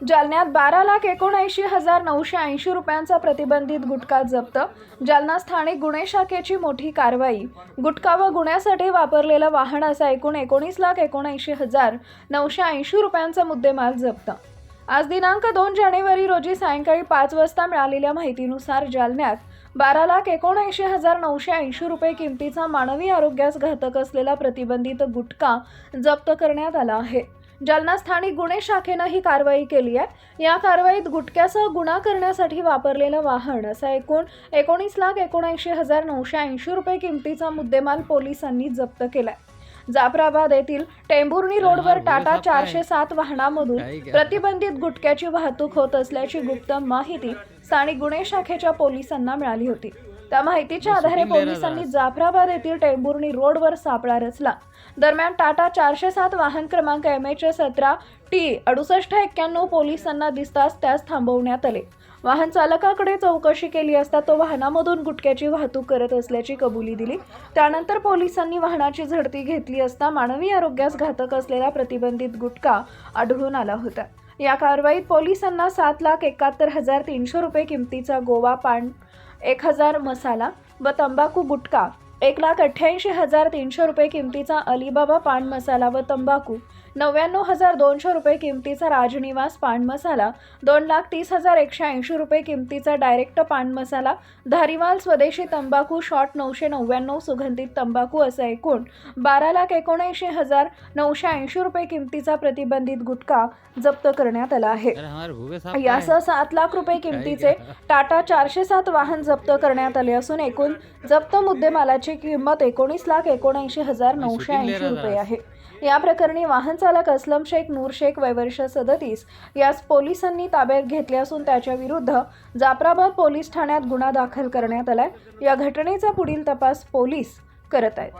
जालन्यात बारा लाख एकोणऐंशी हजार नऊशे ऐंशी रुपयांचा प्रतिबंधित गुटखा जप्त. जालना स्थानिक गुन्हे शाखेची मोठी कारवाई. गुटखा व गुन्ह्यासाठी वापरलेलं वाहन असा एकूण एकोणीस लाख एकोणऐंशी हजार नऊशे ऐंशी रुपयांचा मुद्देमाल जप्त. आज दिनांक दोन जानेवारी रोजी सायंकाळी पाच वाजता मिळालेल्या माहितीनुसार जालन्यात बारा लाख एकोणऐंशी हजार नऊशे ऐंशी रुपये किमतीचा मानवी आरोग्यास घातक असलेला प्रतिबंधित गुटखा जप्त करण्यात आला आहे. जालना स्थानिक गुन्हे शाखेनं ही कारवाई केली आहे. या कारवाईत गुटख्यासह गुन्हा करण्यासाठी वापरलेलं वाहन असा एकूण एकोणीस लाख एकोणऐंशी हजार नऊशे ऐंशी रुपये किमतीचा मुद्देमाल पोलिसांनी जप्त केलाय. जाफराबाद येथील टेंभुर्णी रोडवर टाटा चारशे सात वाहनामधून प्रतिबंधित गुटख्याची वाहतूक होत असल्याची गुप्त माहिती स्थानिक गुन्हे शाखेच्या पोलिसांना मिळाली होती. त्या माहितीच्या आधारे पोलिसांनी जाफराबाद येथील टेंभुर्णी रोडवर सापळा रचला. दरम्यान टाटा चारशे सात वाहन क्रमांक एम एच सतरा टी अडुसष्ट एक्क्याण्णव पोलिसांना दिसताच त्यास थांबवण्यात आले. वाहन चालकाकडे चौकशी केली असता तो वाहनामधून गुटख्याची वाहतूक करत असल्याची कबुली दिली. त्यानंतर पोलिसांनी वाहनाची झडती घेतली असता मानवी आरोग्यास घातक असलेला प्रतिबंधित गुटखा आढळून आला होता. या कारवाईत पोलिसांना सात लाख एकाहत्तर हजार तीनशे रुपये किमतीचा गोवा पान एक हजार मसाला व तंबाखू गुटखा एक लाख अठ्ठ्याऐंशी हजार तीनशे रुपये किमतीचा अलिबाबा पान मसाला व तंबाखू नव्याण्णव हजार दोनशे रुपये किमतीचा राजनिवास पान मसाला दोन लाख तीस हजार एकशे ऐंशी रुपये किमतीचा डायरेक्ट पान मसाला धारीवाल स्वदेशी तंबाखू शॉट नऊशे नव्याण्णव सुगंधित तंबाखू असं एकूण बारा लाख एकोणऐंशी हजार नऊशे ऐंशी रुपये किमतीचा प्रतिबंधित गुटखा जप्त करण्यात आला आहे. यासह सात लाख रुपये किमतीचे टाटा चारशे सात वाहन जप्त करण्यात आले असून एकूण जप्त मुद्देमालाची किंमत एकोणीस लाख एकोणऐंशी हजार नऊशे ऐंशी रुपये आहे. या प्रकरणी वाहन चालक असलम शेख नूर शेख वयवर्ष सदतीस यास पोलिसांनी ताब्यात घेतले असून त्याच्या विरुद्ध जाफराबाद पोलीस ठाण्यात गुन्हा दाखल करण्यात आलाय. या घटनेचा पुढील तपास पोलीस करत आहेत.